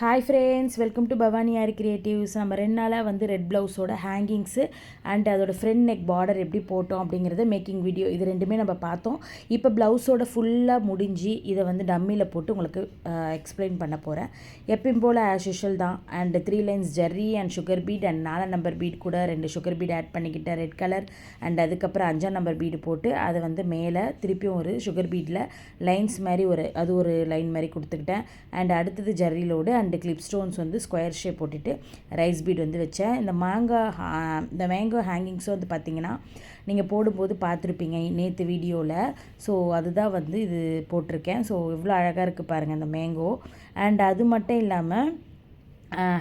Hi friends welcome to Bhavani R creatives நம்ம ரெண்டு நாளாக வந்து ரெட் ப்ளவுஸோட ஹேங்கிங்ஸு அண்ட் அதோட ஃப்ரண்ட் நெக் பார்டர் எப்படி போட்டோம் அப்படிங்கிறத மேக்கிங் வீடியோ இது ரெண்டுமே நம்ம பார்த்தோம். இப்போ ப்ளவுஸோட ஃபுல்லாக முடிஞ்சு இதை வந்து டம்மியில் போட்டு உங்களுக்கு எக்ஸ்பிளைன் பண்ண போகிறேன் எப்பயும் போல் ஆஸ் யூஷுவல் தான். And three lines Jerry and sugar bead and நாலாம் நம்பர் பீட் கூட ரெண்டு சுகர் பீட் ஆட் பண்ணிக்கிட்டேன் ரெட் கலர் அண்ட் அதுக்கப்புறம் அஞ்சாம் நம்பர் பீடு போட்டு அதை வந்து மேலே திருப்பியும் ஒரு சுகர் பீட்டில் லைன்ஸ் மாதிரி ஒரு அது ஒரு லைன் மாதிரி கொடுத்துக்கிட்டேன். அண்ட் அடுத்தது ஜெர்ரி லோடு ரெண்டு கிளிப் ஸ்டோன்ஸ் வந்து ஸ்கொயர் ஷேப் போட்டுட்டு ரைஸ் பீட் வந்து வச்சேன். இந்த மேங்கோ இந்த மேங்கோ ஹேங்கிங்ஸும் வந்து பார்த்திங்கன்னா நீங்கள் போடும்போது பார்த்துருப்பீங்க நேற்று வீடியோவில் ஸோ அதுதான் வந்து இது போட்டிருக்கேன். ஸோ இவ்வளோ அழகாக இருக்குது பாருங்கள் இந்த மேங்கோ அண்ட் அது மட்டும் இல்லாமல்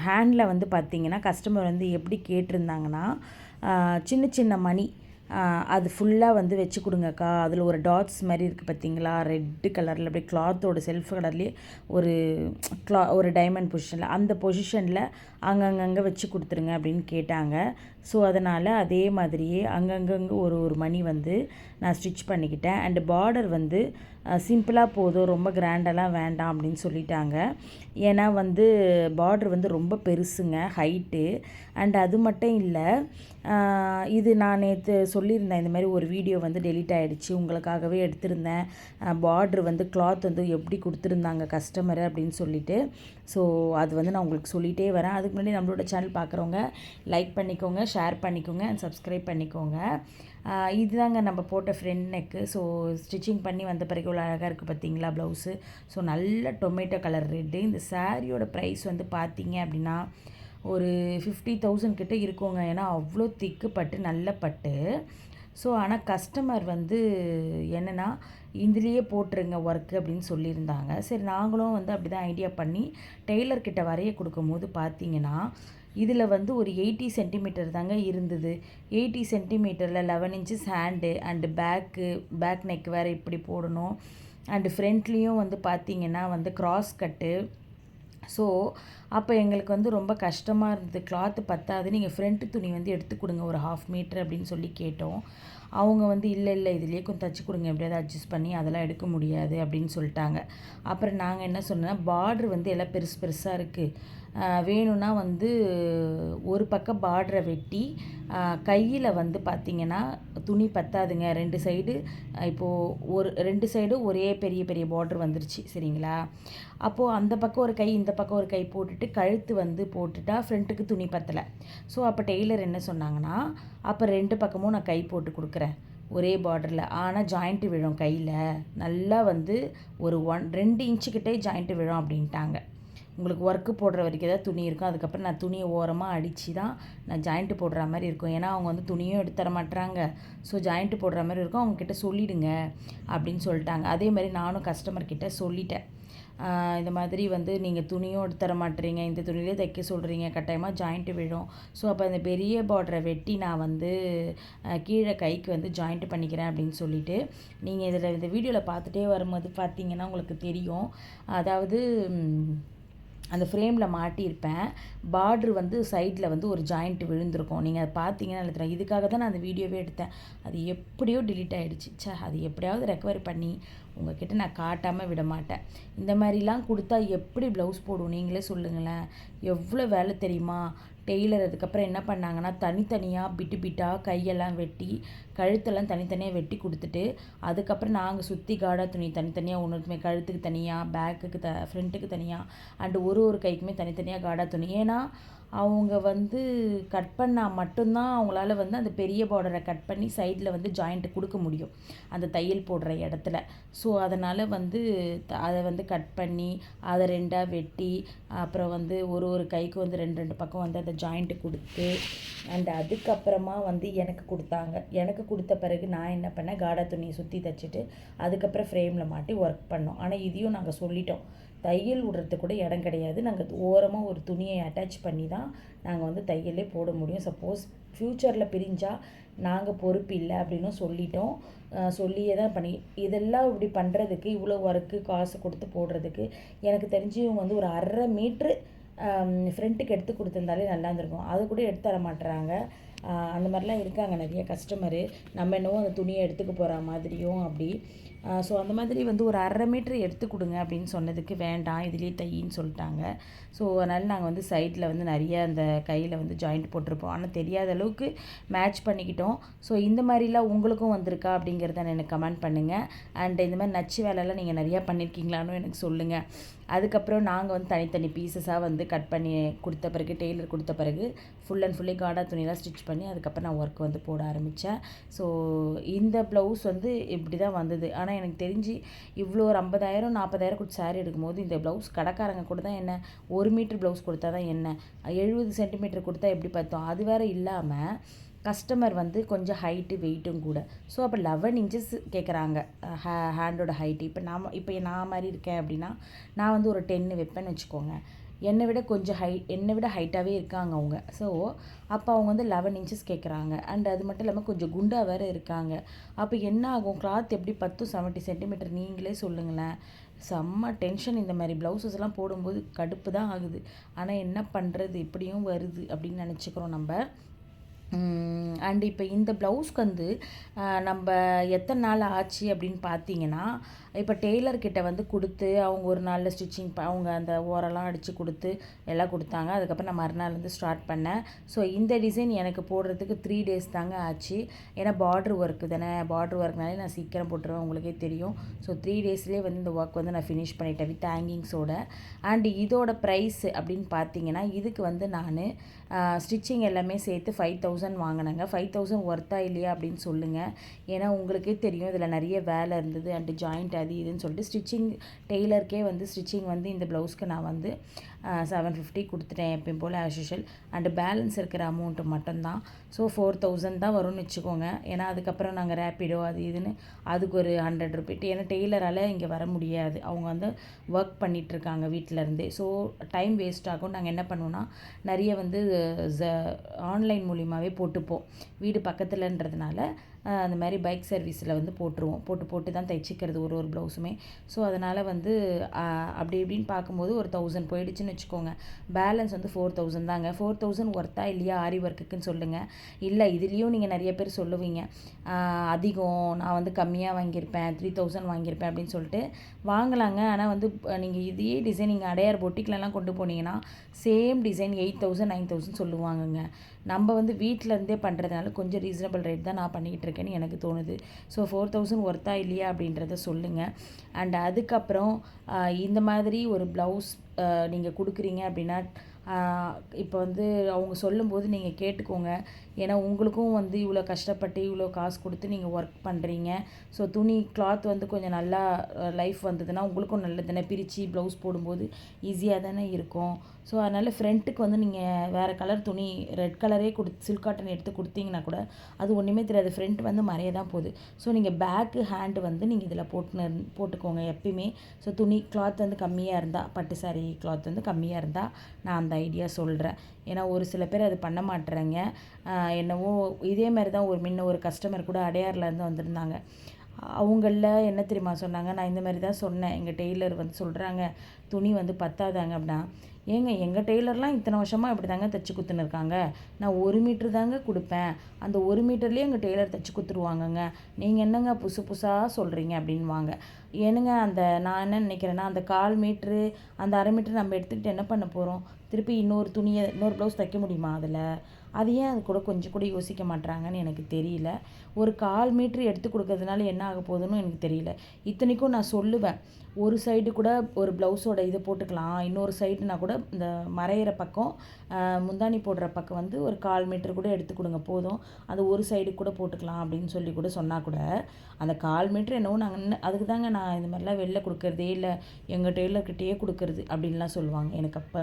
ஹேண்டில் வந்து பார்த்திங்கன்னா கஸ்டமர் வந்து எப்படி கேட்டிருந்தாங்கன்னா சின்ன சின்ன மணி அது ஃபுல்லாக வந்து வச்சு கொடுங்கக்கா. அதில் ஒரு டாட்ஸ் மாதிரி இருக்குது பார்த்தீங்களா ரெட்டு கலரில் அப்படியே கிளாத்தோட செல்ஃப் கலர்லேயே ஒரு க்ளா ஒரு டைமண்ட் பொசிஷனில் அந்த பொசிஷனில் அங்கங்கங்கே வச்சு கொடுத்துருங்க அப்படின்னு கேட்டாங்க. ஸோ அதனால் அதே மாதிரியே அங்கங்கங்கே ஒரு ஒரு மணி வந்து நான் ஸ்டிச் பண்ணிக்கிட்டேன். அண்டு பார்டர் வந்து சிம்பிளாக போதும் ரொம்ப கிராண்டெல்லாம் வேண்டாம் அப்படின்னு சொல்லிட்டாங்க. ஏன்னா வந்து பார்டர் வந்து ரொம்ப பெருசுங்க ஹைட்டு அண்ட் அது மட்டும் இல்லை இது நான் நேற்று சொல்லியிருந்தேன் இந்த மாதிரி ஒரு வீடியோ வந்து டெலிட் ஆகிடுச்சு உங்களுக்காகவே எடுத்திருந்தேன். பார்டர் வந்து கிளாத் வந்து எப்படி கொடுத்துருந்தாங்க கஸ்டமர் அப்படின்னு சொல்லிட்டு. ஸோ அது வந்து நான் உங்களுக்கு சொல்லிகிட்டே வரேன். அதுக்கு முன்னாடி நம்மளோட சேனல் பார்க்குறவங்க லைக் பண்ணிக்கோங்க ஷேர் பண்ணிக்கோங்க அண்ட் சப்ஸ்கிரைப் பண்ணிக்கோங்க. இதுதாங்க நம்ம போட்ட ஃப்ரெண்ட் நெக்கு ஸோ ஸ்டிச்சிங் பண்ணி வந்த பிறகு இவ்வளோ அழகாக இருக்குது பார்த்தீங்களா ப்ளவுஸு ஸோ நல்ல டொமேட்டோ கலர் ரெட்டு இந்த சாரியோட ப்ரைஸ் வந்து பார்த்தீங்க அப்படின்னா ஒரு ஃபிஃப்டி தௌசண்ட் கிட்டே இருக்குங்க. ஏன்னா அவ்வளோ திக்கு பட்டு நல்ல பட்டு. ஸோ ஆனால் கஸ்டமர் வந்து என்னென்னா இதுலேயே போட்டுருங்க ஒர்க்கு அப்படின்னு சொல்லியிருந்தாங்க. சரி நாங்களும் வந்து அப்படி தான் ஐடியா பண்ணி டெய்லர்கிட்ட வரைய கொடுக்கும்போது பார்த்தீங்கன்னா இதில் வந்து ஒரு எயிட்டி சென்டிமீட்டர் தாங்க இருந்தது. Eighty சென்டிமீட்டரில் eleven inches hand and back back neck வேறு இப்படி போடணும். அண்டு ஃப்ரண்ட்லேயும் வந்து பார்த்திங்கன்னா வந்து க்ராஸ் கட்டு. ஸோ அப்போ எங்களுக்கு வந்து ரொம்ப கஷ்டமாக இருந்தது. கிளாத்து பத்தாது. நீங்கள் ஃப்ரண்ட்டு துணி வந்து எடுத்து கொடுங்க. ஒரு ஹாஃப் மீட்ரு அப்படின்னு சொல்லி கேட்டோம். அவங்க வந்து இல்லை இல்லை இதுலேயே கொஞ்சம் தச்சு கொடுங்க. எப்படியாவது அட்ஜஸ்ட் பண்ணி அதெல்லாம் எடுக்க முடியாது அப்படின்னு சொல்லிட்டாங்க. அப்புறம் நாங்கள் என்ன சொன்னோன்னா பார்ட்ரு வந்து எல்லாம் பெருசு பெருசாக இருக்குது வேணும்னா வந்து ஒரு பக்கம் பார்டரை வெட்டி கையில் வந்து பார்த்திங்கன்னா துணி பத்தாதுங்க. ரெண்டு சைடு இப்போது ஒரு ரெண்டு சைடும் ஒரே பெரிய பெரிய பார்டர் வந்துருச்சு. சரிங்களா? அப்போது அந்த பக்கம் ஒரு கை இந்த பக்கம் ஒரு கை போட்டுட்டு கழுத்து வந்து போட்டுட்டா ஃப்ரண்ட்டுக்கு துணி பத்தலை. ஸோ அப்போ டெய்லர் என்ன சொன்னாங்கன்னா அப்போ ரெண்டு பக்கமும் நான் கை போட்டு கொடுக்குறேன். ஒரே பார்டரில் ஆனால் ஜாயிண்ட்டு விழும் கையில். நல்லா வந்து ஒரு ஒன் ரெண்டு இன்ச்சுக்கிட்டே ஜாயிண்ட்டு விழும் அப்படின்ட்டாங்க. உங்களுக்கு ஒர்க்கு போடுற வரைக்கும் ஏதாவது துணி இருக்கும் அதுக்கப்புறம் நான் துணியை ஓரமாக அடித்து தான் நான் ஜாயிண்ட்டு போடுற மாதிரி இருக்கும். ஏன்னா அவங்க வந்து துணியும் எடுத்து தர மாட்டுறாங்க ஸோ ஜாயிண்ட்டு போடுற மாதிரி இருக்கும். அவங்கக்கிட்ட சொல்லிவிடுங்க அப்படின்னு சொல்லிட்டாங்க. அதே மாதிரி நானும் கஸ்டமர்கிட்ட சொல்லிட்டேன். இந்த மாதிரி வந்து நீங்கள் துணியும் எடுத்து தர மாட்டுறீங்க இந்த துணியிலே தைக்க சொல்கிறீங்க கட்டாயமாக ஜாயிண்ட்டு விழும். ஸோ அப்போ அந்த பெரிய பார்டரை வெட்டி நான் வந்து கீழே கைக்கு வந்து ஜாயிண்ட்டு பண்ணிக்கிறேன் அப்படின்னு சொல்லிட்டு நீங்கள் இதில் இந்த வீடியோவில் பார்த்துட்டே வரும்போது பார்த்தீங்கன்னா உங்களுக்கு தெரியும். அதாவது அந்த ஃப்ரேமில் மாட்டியிருப்பேன். பார்ட்ரு வந்து சைடில் வந்து ஒரு ஜாயிண்ட் விழுந்திருக்கும். நீங்கள் அதை பார்த்தீங்கன்னா எழுதுறேன் இதுக்காக தான் நான் அந்த வீடியோவே எடுத்தேன். அது எப்படியோ டிலீட் ஆகிடுச்சு சே அது எப்படியாவது ரெக்கவரி பண்ணி உங்ககிட்ட நான் காட்டாமல் விட மாட்டேன். இந்த மாதிரிலாம் கொடுத்தா எப்படி ப்ளவுஸ் போடுவோம்? நீங்களே சொல்லுங்களேன். எவ்வளோ வேலை தெரியுமா? டெய்லர் அதுக்கப்புறம் என்ன பண்ணாங்கன்னா தனித்தனியாக பிட்டு பிட்டாக கையெல்லாம் வெட்டி கழுத்தெல்லாம் தனித்தனியாக வெட்டி கொடுத்துட்டு அதுக்கப்புறம் நாங்கள் சுற்றி காடா துணி தனித்தனியாக ஒன்றுமே கழுத்துக்கு தனியாக பேக்குக்கு த ஃப்ரண்ட்டுக்கு தனியாக அண்டு ஒரு ஒரு கைக்குமே தனித்தனியாக காடா துணி. ஏன்னா அவங்க வந்து கட் பண்ணால் மட்டும்தான் அவங்களால வந்து அந்த பெரிய பார்டரை கட் பண்ணி சைடில் வந்து ஜாயிண்ட்டு கொடுக்க முடியும். அந்த தையல் போடுற இடத்துல. ஸோ அதனால் வந்து அதை வந்து கட் பண்ணி அதை ரெண்டாக வெட்டி அப்புறம் வந்து ஒரு ஒரு கைக்கு வந்து ரெண்டு ரெண்டு பக்கம் வந்து அந்த ஜாயிண்ட்டு கொடுத்து அண்ட் அதுக்கப்புறமா வந்து எனக்கு கொடுத்தாங்க. எனக்கு கொடுத்த பிறகு நான் என்ன பண்ணேன் காடா துணியை சுற்றி தைச்சிட்டு அதுக்கப்புறம் ஃப்ரேமில் மாட்டி ஒர்க் பண்ணோம். ஆனால் இதையும் நாங்கள் சொல்லிட்டோம். தையல் விடுறதுக்கு கூட இடம் கிடையாது. நாங்கள் ஓரமாக ஒரு துணியை அட்டாச் பண்ணி தான் நாங்கள் வந்து தையலே போட முடியும். சப்போஸ் ஃப்யூச்சரில் பிரிஞ்சால் நாங்கள் பொறுப்பு இல்லை அப்படின்னு சொல்லிட்டோம். சொல்லியே தான் பண்ணி இதெல்லாம் இப்படி பண்ணுறதுக்கு இவ்வளோ ஒர்க்கு காசு கொடுத்து போடுறதுக்கு எனக்கு தெரிஞ்சு இவங்க வந்து ஒரு அரை மீட்ரு ஃப்ரெண்ட்டுக்கு எடுத்து கொடுத்துருந்தாலே நல்லா இருந்திருக்கும். அது கூட எடுத்து தர மாட்டுறாங்க அந்த மாதிரிலாம் இருக்காங்க நிறைய கஸ்டமரு நம்ம என்னவோ அந்த துணியை எடுத்துக்க போகிற மாதிரியும் அப்படி. ஸோ அந்த மாதிரி வந்து ஒரு அரை மீட்ரு எடுத்து கொடுங்க அப்படின்னு சொன்னதுக்கு வேண்டாம் இதுலேயே தையின்னு சொல்லிட்டாங்க. ஸோ அதனால் நாங்கள் வந்து சைட்டில் வந்து நிறைய அந்த கையில் வந்து ஜாயிண்ட் போட்டிருப்போம். ஆனால் தெரியாத அளவுக்கு மேட்ச் பண்ணிக்கிட்டோம். ஸோ இந்த மாதிரிலாம் உங்களுக்கும் வந்திருக்கா அப்படிங்கிறத எனக்கு கமெண்ட் பண்ணுங்கள் அண்ட் இந்த மாதிரி நச்சு வேலைலாம் நீங்கள் நிறையா பண்ணியிருக்கீங்களான்னு எனக்கு சொல்லுங்கள் அதுக்கப்புறம் நாங்கள் வந்து தனித்தனி பீசஸாக வந்து கட் பண்ணி கொடுத்த பிறகு டெய்லர் கொடுத்த பிறகு ஃபுல் அண்ட் ஃபுல்லி காடா துணியெல்லாம் ஸ்டிச் பண்ணி அதுக்கப்புறம் நான் ஒர்க் வந்து போட ஆரம்பித்தேன் ஸோ இந்த ப்ளவுஸ் வந்து இப்படி தான் வந்தது. ஆனால் எனக்கு தெரிஞ்சு இவ்வளோ ஒரு ஐம்பதாயிரம் நாற்பதாயிரம் கொடுத்து சாரீ எடுக்கும்போது இந்த ப்ளவுஸ் கடைக்காரங்க கூட தான் என்ன ஒரு மீட்ரு ப்ளவுஸ் கொடுத்தா தான் என்ன எழுபது சென்டிமீட்டர் கொடுத்தா எப்படி பார்த்தோம்? அது வேறு இல்லாமல் கஸ்டமர் வந்து கொஞ்சம் ஹைட்டு வெயிட்டும் கூட. ஸோ அப்போ லெவன் இன்ச்சஸ் கேட்குறாங்க ஹே ஹேண்டோட ஹைட்டு இப்போ நாம் இப்போ நான் மாதிரி இருக்கேன் அப்படின்னா நான் வந்து ஒரு டென்னு வைப்பேன்னு வச்சுக்கோங்க. என்னை விட கொஞ்சம் ஹை என்னை விட ஹைட்டாகவே இருக்காங்க அவங்க. ஸோ அப்போ அவங்க வந்து லெவன் இன்ச்சஸ் கேட்குறாங்க அண்ட் அது மட்டும் இல்லாமல் கொஞ்சம் குண்டாக வேறு இருக்காங்க. அப்போ என்ன ஆகும்? கிளாத் எப்படி பத்து செவன்ட்டி சென்டிமீட்டர் நீங்களே சொல்லுங்களேன். செம்ம டென்ஷன் இந்த மாதிரி ப்ளவுசஸ்லாம் போடும்போது கடுப்பு தான் ஆகுது. ஆனால் என்ன பண்ணுறது இப்படியும் வருது அப்படின்னு நினச்சிக்கிறோம் நம்ம. அண்ட் இப்போ இந்த ப்ளவுஸ்க்கு வந்து நம்ம எத்தனை நாள் ஆச்சு அப்படின்னு பார்த்தீங்கன்னா இப்போ டெய்லர்கிட்ட வந்து கொடுத்து அவங்க ஒரு நாளில் ஸ்டிச்சிங் அவங்க அந்த ஓரெல்லாம் அடித்து கொடுத்து எல்லாம் கொடுத்தாங்க. அதுக்கப்புறம் நான் மறுநாள் வந்து ஸ்டார்ட் பண்ணேன். ஸோ இந்த டிசைன் எனக்கு போடுறதுக்கு த்ரீ டேஸ் தாங்க ஆச்சு. ஏன்னா பார்ட்ரு ஒர்க்கு தானே. பார்ட்ரு ஒர்க்னாலே நான் சீக்கிரம் போட்டுருவேன் உங்களுக்கே தெரியும். ஸோ த்ரீ டேஸ்லேயே வந்து இந்த ஒர்க் வந்து நான் ஃபினிஷ் பண்ணிட்டேன் வித் ஹேங்கிங்ஸோட அண்ட் இதோட ப்ரைஸ் அப்படின்னு பார்த்தீங்கன்னா இதுக்கு வந்து நான் ஸ்டிச்சிங் எல்லாமே சேர்த்து ஃபைவ் தௌசண்ட் தௌசண்ட் வாங்கினேங்க. ஃபைவ் தௌசண்ட் ஒர்த்தா இல்லையா அப்படின்னு சொல்லுங்கள் ஏன்னா உங்களுக்கே தெரியும் இதில் நிறைய வேலை இருந்தது அண்டு ஜாயிண்ட் அது இதுன்னு சொல்லிட்டு ஸ்டிச்சிங் டெய்லருக்கே வந்து ஸ்டிச்சிங் வந்து இந்த ப்ளவுஸ்க்கு நான் வந்து செவன் ஃபிஃப்டி கொடுத்துட்டேன் எப்பயும் போல் ஆஸ் யூஷுவல் அண்டு பேலன்ஸ் இருக்கிற அமௌண்ட்டு மட்டும்தான். ஸோ ஃபோர் தௌசண்ட் தான் வரும்னு வச்சுக்கோங்க. ஏன்னா அதுக்கப்புறம் நாங்கள் ரேப்பிடோ அது இதுன்னு அதுக்கு ஒரு ஹண்ட்ரட் ருபீட் ஏன்னா டெய்லரால் இங்கே வர முடியாது. அவங்க வந்து ஒர்க் பண்ணிகிட்ருக்காங்க வீட்டிலருந்தே ஸோ டைம் வேஸ்ட் ஆகும். நாங்கள் என்ன பண்ணுவோன்னா நிறைய வந்து ஆன்லைன் மூலியமாகவே போட்டுப்போம். வீடு பக்கத்துலன்றதுனால அந்த மாதிரி பைக் சர்வீஸில் வந்து போட்டுருவோம். போட்டு போட்டு தான் தைச்சிக்கிறது ஒரு ஒரு ப்ளவுஸுமே ஸோ அதனால் வந்து அப்படி இப்படின்னு பார்க்கும்போது ஒரு தௌசண்ட் போயிடுச்சுன்னு வச்சுக்கோங்க. பேலன்ஸ் வந்து ஃபோர் தௌசண்ட் தாங்க. ஃபோர் தௌசண்ட் ஒர்த்தா இல்லையா? ஆரி ஒர்க்குன்னு சொல்லுங்கள் இல்லை இதுலேயும் நீங்கள் நிறைய பேர் சொல்லுவீங்க. அதிகம் நான் வந்து கம்மியாக வாங்கியிருப்பேன் த்ரீ தௌசண்ட் வாங்கியிருப்பேன் அப்படின்னு சொல்லிட்டு வாங்கலாங்க. ஆனால் வந்து நீங்கள் இதே டிசைன் நீங்கள் அடையார் பொட்டிக்லலாம் கொண்டு போனீங்கன்னா same design eight thousand nine thousand சொல்லுவாங்கங்க. நம்ம வந்து வீட்டிலேருந்தே பண்ணுறதுனால கொஞ்சம் ரீசனபிள் ரேட் தான் நான் பண்ணிக்கிட்டு இருக்கேன்னு எனக்கு தோணுது. ஸோ ஃபோர் தௌசண்ட் ஒர்த்தா இல்லையா அப்படின்றத சொல்லுங்கள் அண்ட் அதுக்கப்புறம் இந்த மாதிரி ஒரு ப்ளவுஸ் நீங்கள் கொடுக்குறீங்க அப்படின்னா இப்போ வந்து அவங்க சொல்லும்போது நீங்கள் கேட்டுக்கோங்க. ஏன்னா உங்களுக்கும் வந்து இவ்வளோ கஷ்டப்பட்டு இவ்வளோ காசு கொடுத்து நீங்கள் ஒர்க் பண்ணுறீங்க ஸோ துணி கிளாத் வந்து கொஞ்சம் நல்லா லைஃப் வந்ததுன்னா உங்களுக்கும் நல்லது தானே பிரித்து ப்ளவுஸ் போடும்போது ஈஸியாக தானே இருக்கும். ஸோ அதனால் ஃப்ரண்ட்டுக்கு வந்து நீங்கள் வேறு கலர் துணி ரெட் கலரே கொடு சில்க் காட்டன் எடுத்து கொடுத்தீங்கன்னா கூட அது ஒன்றுமே தெரியாது. ஃப்ரண்ட் வந்து மறைய தான் போகுது. ஸோ நீங்கள் பேக்கு ஹேண்டு வந்து நீங்கள் இதில் போட்டுன்னு போட்டுக்கோங்க எப்பயுமே. ஸோ துணி கிளாத் வந்து கம்மியாக இருந்தால் பட்டு சாரி கிளாத் வந்து கம்மியாக இருந்தால் நான் அந்த ஐடியா சொல்கிறேன் ஏன்னா ஒரு சில பேர் அது பண்ண மாட்டுறாங்க என்னவோ இதே மாதிரி தான் ஒரு முன்ன ஒரு கஸ்டமர் கூட அடையார்லேருந்து வந்திருந்தாங்க. அவங்களில் என்ன தெரியுமா சொன்னாங்க? நான் இந்த மாதிரி தான் சொன்னேன். எங்கள் டெய்லர் வந்து சொல்கிறாங்க துணி வந்து பத்தாதாங்க அப்படின்னா ஏங்க எங்கள் டெய்லர்லாம் இத்தனை வருஷமாக இப்படி தாங்க தைச்சி குத்துனுருக்காங்க நான் ஒரு மீட்ரு தாங்க கொடுப்பேன். அந்த ஒரு மீட்டர்லேயே எங்கள் டெய்லர் தைச்சி குத்துருவாங்கங்க. நீங்கள் என்னங்க புதுசு புதுசாக சொல்கிறீங்க அப்படின்வாங்க ஏனுங்க அந்த நான் என்ன நினைக்கிறேன்னா அந்த கால் மீட்ரு அந்த அரை மீட்ரு நம்ம எடுத்துக்கிட்டு என்ன பண்ண போகிறோம் திருப்பி இன்னொரு துணியை இன்னொரு ப்ளவுஸ் தைக்க முடியுமா அதில்? அது ஏன் அது கூட கொஞ்சம் கூட யோசிக்க மாட்றாங்கன்னு எனக்கு தெரியல. ஒரு கால் மீட்ரு எடுத்து கொடுக்கறதுனால என்ன ஆக போகுதுன்னு எனக்கு தெரியல. இத்தனைக்கும் நான் சொல்லுவேன். ஒரு சைடு கூட ஒரு ப்ளவுஸோட இதை போட்டுக்கலாம். இன்னொரு சைடுனா கூட இந்த மறையிற பக்கம் முந்தானி போடுற பக்கம் வந்து ஒரு கால் மீட்ரு கூட எடுத்து கொடுங்க போதும். அது ஒரு சைடு கூட போட்டுக்கலாம் அப்படின்னு சொல்லி கூட சொன்னால் கூட அந்த கால் மீட்ரு என்னவோ நாங்கள் அதுக்கு தாங்க நான் இந்த மாதிரிலாம் வெளில கொடுக்குறதே இல்லை. எங்கள் டெய்லர்கிட்டயே கொடுக்குறது அப்படின்லாம் சொல்லுவாங்க. எனக்கு அப்போ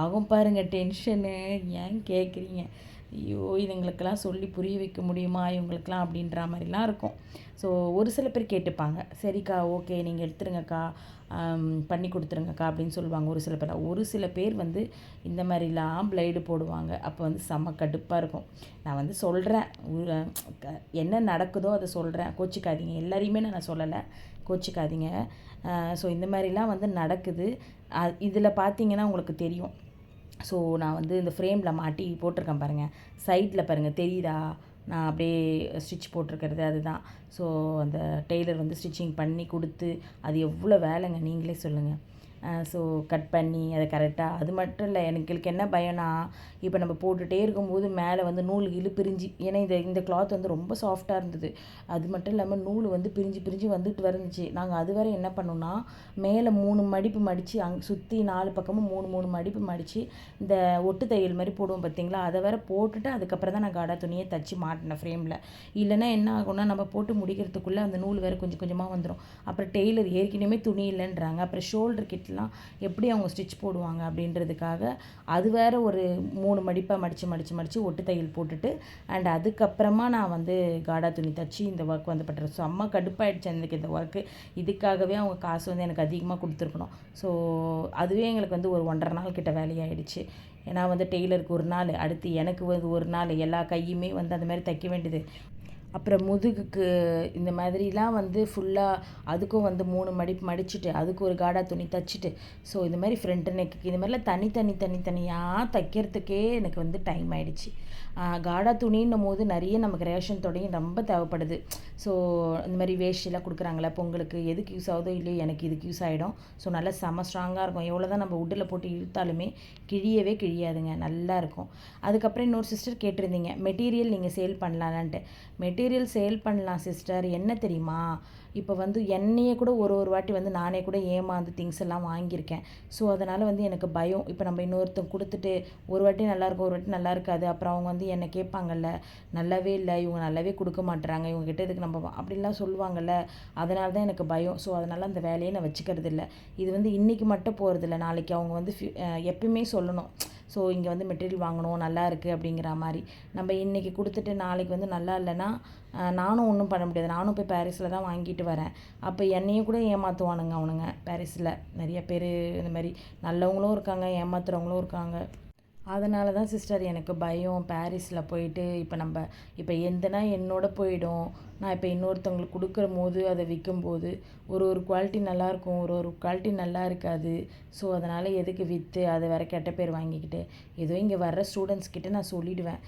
ஆகும் பாருங்கள் டென்ஷனு ஏன் கேட்குறீங்க ஐயோ இதுங்களுக்கெல்லாம் சொல்லி புரிய வைக்க முடியுமா? இவங்களுக்கெல்லாம் அப்படின்ற மாதிரிலாம் இருக்கும். ஸோ ஒரு சில பேர் கேட்டுப்பாங்க. சரிக்கா ஓகே நீங்கள் எடுத்துருங்கக்கா. பண்ணி கொடுத்துருங்கக்கா அப்படின்னு சொல்லுவாங்க ஒரு சில பேர். ஒரு சில பேர் வந்து இந்த மாதிரிலாம் பிளைடு போடுவாங்க. அப்போ வந்து செம்ம கடுப்பாக இருக்கும். நான் வந்து சொல்கிறேன் என்ன நடக்குதோ அதை சொல்கிறேன் கோச்சிக்காதீங்க. எல்லாரையுமே நான் சொல்லலை. கோச்சிக்காதீங்க. ஸோ இந்த மாதிரிலாம் வந்து நடக்குது. இதில் பார்த்தீங்கன்னா உங்களுக்கு தெரியும். ஸோ நான் வந்து இந்த ஃப்ரேமில் மாட்டி போட்டிருக்கேன் பாருங்கள் சைடில் பாருங்கள் தெரியுதா? நான் அப்படியே ஸ்டிச் போட்டிருக்கிறது அதுதான். ஸோ அந்த டெய்லர் வந்து ஸ்டிச்சிங் பண்ணி கொடுத்து அது எவ்வளோ வேலைங்க? நீங்களே சொல்லுங்கள் ஸோ கட் பண்ணி அதை கரெக்டாக அது மட்டும் இல்லை எனக்கு என்ன பயம்னா இப்போ நம்ம போட்டுகிட்டே இருக்கும்போது மேலே வந்து நூல் இழு பிரிஞ்சு ஏன்னா இந்த இந்த கிளாத் வந்து ரொம்ப சாஃப்டாக இருந்தது. அது மட்டும் இல்லாமல் நூல் வந்து பிரிஞ்சு பிரிஞ்சு வந்துட்டு வந்துச்சு நாங்கள் அது வரை என்ன பண்ணோம்னா மேலே மூணு மடிப்பு மடித்து அங்கே சுற்றி நாலு பக்கமும் மூணு மூணு மடிப்பு மடித்து இந்த ஒட்டு தையல் மாதிரி போடுவோம் பார்த்தீங்களா அதை வேற போட்டுட்டு அதுக்கப்புறம் தான் நான் காடா துணியை தச்சு மாட்டினேன் ஃப்ரேமில் இல்லைன்னா என்ன ஆகும்னா நம்ம போட்டு முடிக்கிறதுக்குள்ளே அந்த நூல் வேறு கொஞ்சம் கொஞ்சமாக வந்துடும் அப்புறம் டெய்லர் ஏற்கனவே துணி இல்லைன்றாங்க. அப்புறம் ஷோல்டர் கிட்லாம் எப்படி அவங்க ஸ்டிச் போடுவாங்க அப்படின்றதுக்காக அது வேறு ஒரு மூணு மடிப்பாக மடித்து மடித்து மடித்து ஒட்டு தையல் போட்டுட்டு அண்ட் அதுக்கப்புறமா நான் வந்து காடா துணி தச்சு இந்த ஒர்க் வந்து பண்ணுறேன் ஸோ அம்மா கடுப்பாயிடுச்சு எனக்கு இந்த ஒர்க்கு இதுக்காகவே அவங்க காசு வந்து எனக்கு அதிகமாக கொடுத்துருக்கணும். ஸோ அதுவே எங்களுக்கு வந்து ஒரு ஒன்றரை நாள் கிட்ட வேலையாயிடுச்சு. ஏன்னா வந்து டெய்லருக்கு ஒரு நாள் அடுத்து எனக்கு வந்து ஒரு நாள் எல்லா கையுமே வந்து அந்த மாதிரி தைக்க வேண்டியது. அப்புறம் முதுகுக்கு இந்த மாதிரிலாம் வந்து ஃபுல்லாக அதுக்கும் வந்து மூணு மடிப்பு மடிச்சுட்டு அதுக்கு ஒரு காடா துணி தச்சுட்டு ஸோ இந்த மாதிரி ஃப்ரண்ட் நெக்கு இந்த மாதிரிலாம் தனி தனி தனி தனியாக தைக்கிறதுக்கே எனக்கு வந்து டைம் ஆகிடுச்சு காடா துணின்னும் போது நிறைய நமக்கு ரேஷன் தொடையும் ரொம்ப தேவைப்படுது. ஸோ இந்த மாதிரி வேஷ்டிலாம் கொடுக்குறாங்களே பொங்கலுக்கு எதுக்கு யூஸ் ஆகுதோ இல்லையோ எனக்கு இதுக்கு யூஸ் ஆகிடும் ஸோ நல்லா செம ஸ்ட்ராங்காக இருக்கும். எவ்வளோ தான் நம்ம உட்டில் போட்டு இழுத்தாலுமே கிழியவே கிழியாதுங்க. நல்லா இருக்கும். அதுக்கப்புறம் இன்னொரு சிஸ்டர் கேட்டிருந்தீங்க மெட்டீரியல் நீங்கள் சேல் பண்ணலான்ட்டு மெட்டீரியல் சேல் பண்ணலாம் சிஸ்டர் என்ன தெரியுமா? இப்போ வந்து என்னையே கூட ஒரு ஒரு வாட்டி வந்து நானே கூட ஏமாந்து திங்ஸ் எல்லாம் வாங்கியிருக்கேன். ஸோ அதனால் வந்து எனக்கு பயம். இப்போ நம்ம இன்னொருத்தங்க கொடுத்துட்டு ஒரு வாட்டி நல்லாயிருக்கும் ஒரு வாட்டி நல்லா இருக்காது. அப்புறம் அவங்க வந்து என்னை கேட்பாங்கல்ல நல்லாவே இல்லை. இவங்க நல்லாவே கொடுக்க மாட்டுறாங்க இவங்க கிட்ட இதுக்கு நம்ம அப்படிலாம் சொல்லுவாங்கல்ல. அதனால தான் எனக்கு பயம். ஸோ அதனால் அந்த வேலையை நான் வச்சுக்கிறது இல்லை இது வந்து இன்றைக்கி மட்டும் போகிறதில்ல நாளைக்கு அவங்க வந்து எப்பயுமே சொல்லணும். ஸோ இங்கே வந்து மெட்டீரியல் வாங்கணும் நல்லா இருக்குது அப்படிங்கிற மாதிரி. நம்ம இன்றைக்கி கொடுத்துட்டு நாளைக்கு வந்து நல்லா இல்லைன்னா நானும் ஒன்றும் பண்ண முடியாது. நானும் போய் பாரிஸில் தான் வாங்கிட்டு வரேன். அப்போ என்னையும் கூட ஏமாற்றுவானுங்க அவனுங்க பாரிஸில் நிறைய பேர் இந்த மாதிரி நல்லவங்களும் இருக்காங்க ஏமாத்துறவங்களும் இருக்காங்க. அதனால தான் சிஸ்டர் எனக்கு பயம் பாரிஸில் போயிட்டு இப்போ நம்ம இப்போ எந்தனா என்னோட போயிடும். நான் இப்போ இன்னொருத்தவங்களுக்கு கொடுக்குற போது அதை விற்கும்போது ஒரு ஒரு குவாலிட்டி நல்லாயிருக்கும் ஒரு ஒரு குவாலிட்டி நல்லா இருக்காது ஸோ அதனால் எதுக்கு விற்று அதை வேறு கெட்ட பேர் வாங்கிக்கிட்டு ஏதோ இங்கே வர்ற ஸ்டூடெண்ட்ஸ் கிட்டே நான் சொல்லிவிடுவேன்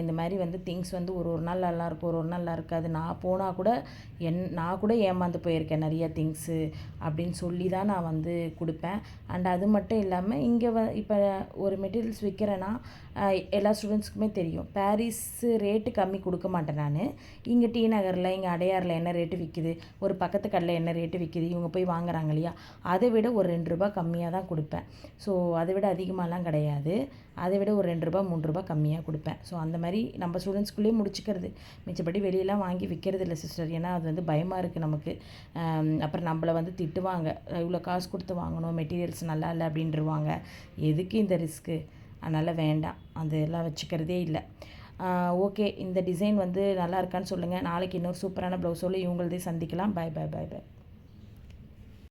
இந்த மாதிரி வந்து திங்ஸ் வந்து ஒரு ஒரு நாள் நல்லாயிருக்கும் ஒரு ஒரு நாள் நல்லா இருக்காது நான் போனால் கூட என் நான் கூட ஏமாந்து போயிருக்கேன் நிறையா திங்ஸு அப்படின்னு சொல்லி தான் நான் வந்து கொடுப்பேன். அண்ட் அது மட்டும் இல்லாமல் இங்கே வ இப்போ ஒரு மெட்டீரியல்ஸ் விற்கிறேன்னா எல்லா ஸ்டூடெண்ட்ஸ்க்குமே தெரியும். பாரிஸு ரேட்டு கம்மி கொடுக்க மாட்டேன் நான். இங்கே டி நகரில் இங்கே அடையாரில் என்ன ரேட்டு விற்கிது ஒரு பக்கத்து கடையில் என்ன ரேட்டு விற்கிது இவங்க போய் வாங்குறாங்க இல்லையா? அதை விட ஒரு ரெண்டு ரூபா கம்மியாக தான் கொடுப்பேன். ஸோ அதை விட அதிகமாகலாம் கிடையாது. அதை விட ஒரு ரெண்டு ரூபா மூணு ரூபா கம்மியாக கொடுப்பேன். ஸோ அந்த மாதிரி நம்ம ஸ்டூடெண்ட்ஸ்குள்ளேயே முடிச்சுக்கிறது. மிச்சப்படி வெளியெல்லாம் வாங்கி விற்கிறது இல்லை சிஸ்டர் ஏன்னா அது வந்து பயமாக இருக்குது நமக்கு. அப்புறம் நம்மளை வந்து திட்டுவாங்க. இவ்வளோ காசு கொடுத்து வாங்கணும். மெட்டீரியல்ஸ் நல்லா இல்லை அப்படின்றவாங்க. எதுக்கு இந்த ரிஸ்க்கு அதனால் வேண்டாம். அதெல்லாம் வச்சுக்கிறதே இல்லை. ஓகே. இந்த டிசைன் வந்து நல்லா இருக்கான்னு சொல்லுங்கள் நாளைக்கு இன்னொரு சூப்பரான ப்ளவுஸோடு இவங்களதே சந்திக்கலாம். பாய் பாய் பாய் பாய்